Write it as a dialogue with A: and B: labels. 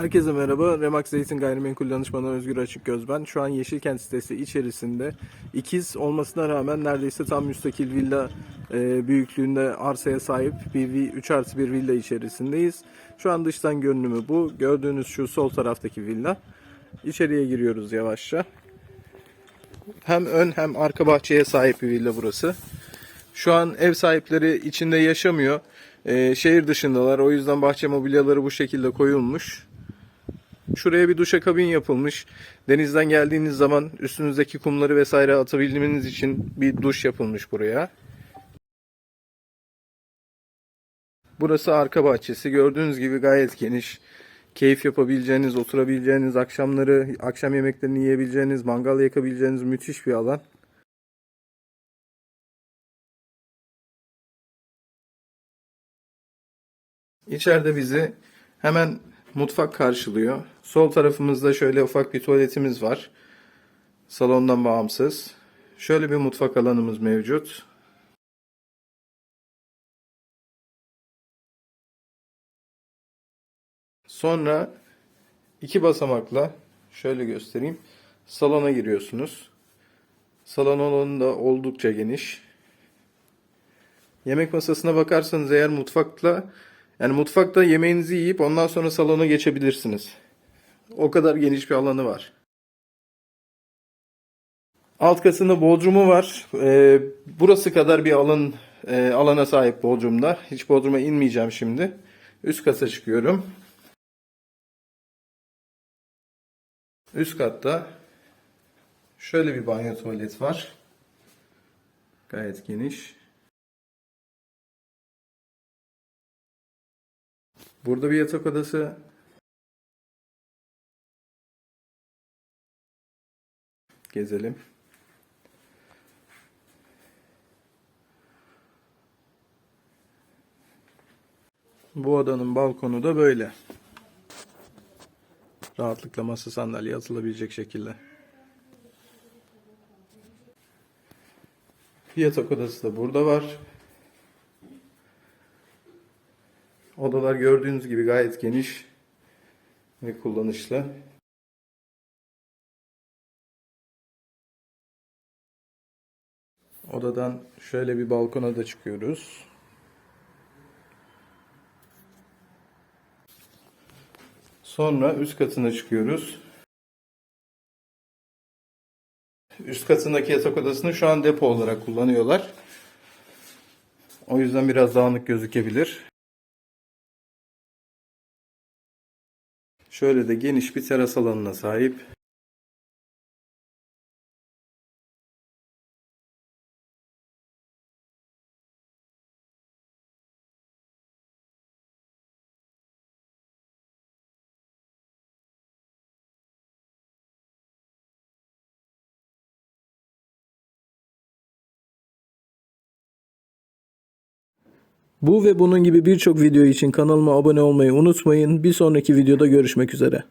A: Herkese merhaba. Remax Zeytin Gayrimenkul Danışmanı Özgür Açıkgöz ben. Şu an Yeşilkent sitesi içerisinde ikiz olmasına rağmen neredeyse tam müstakil villa e, büyüklüğünde arsaya sahip bir 3 artı bir villa içerisindeyiz. Şu an dıştan görünümü bu. Gördüğünüz şu sol taraftaki villa. İçeriye giriyoruz yavaşça. Hem ön hem arka bahçeye sahip bir villa burası. Şu an ev sahipleri içinde yaşamıyor. Ee, şehir dışındalar. O yüzden bahçe mobilyaları bu şekilde koyulmuş. Şuraya bir duşakabin yapılmış. Denizden geldiğiniz zaman üstünüzdeki kumları vesaire atabilmeniz için bir duş yapılmış buraya. Burası arka bahçesi. Gördüğünüz gibi gayet geniş. Keyif yapabileceğiniz, oturabileceğiniz, akşamları, akşam yemeklerini yiyebileceğiniz, mangal yakabileceğiniz müthiş bir alan. İçeride bizi hemen mutfak karşılıyor. Sol tarafımızda şöyle ufak bir tuvaletimiz var. Salondan bağımsız. Şöyle bir mutfak alanımız mevcut. Sonra iki basamakla şöyle göstereyim. Salona giriyorsunuz. Salon alanı da oldukça geniş. Yemek masasına bakarsanız eğer mutfakla yani mutfakta yemeğinizi yiyip ondan sonra salona geçebilirsiniz. O kadar geniş bir alanı var. Alt katında bodrumu var. Ee, burası kadar bir alan e, alana sahip bodrumda. Hiç bodruma inmeyeceğim şimdi. Üst kata çıkıyorum. Üst katta şöyle bir banyo tuvalet var. Gayet geniş. Burada bir yatak odası. Gezelim. Bu odanın balkonu da böyle. Rahatlıkla masa sandalye atılabilecek şekilde. Yatak odası da burada var. Odalar gördüğünüz gibi gayet geniş ve kullanışlı. Odadan şöyle bir balkona da çıkıyoruz. Sonra üst katına çıkıyoruz. Üst katındaki yatak odasını şu an depo olarak kullanıyorlar. O yüzden biraz dağınık gözükebilir. Şöyle de geniş bir teras alanına sahip. Bu ve bunun gibi birçok video için kanalıma abone olmayı unutmayın. Bir sonraki videoda görüşmek üzere.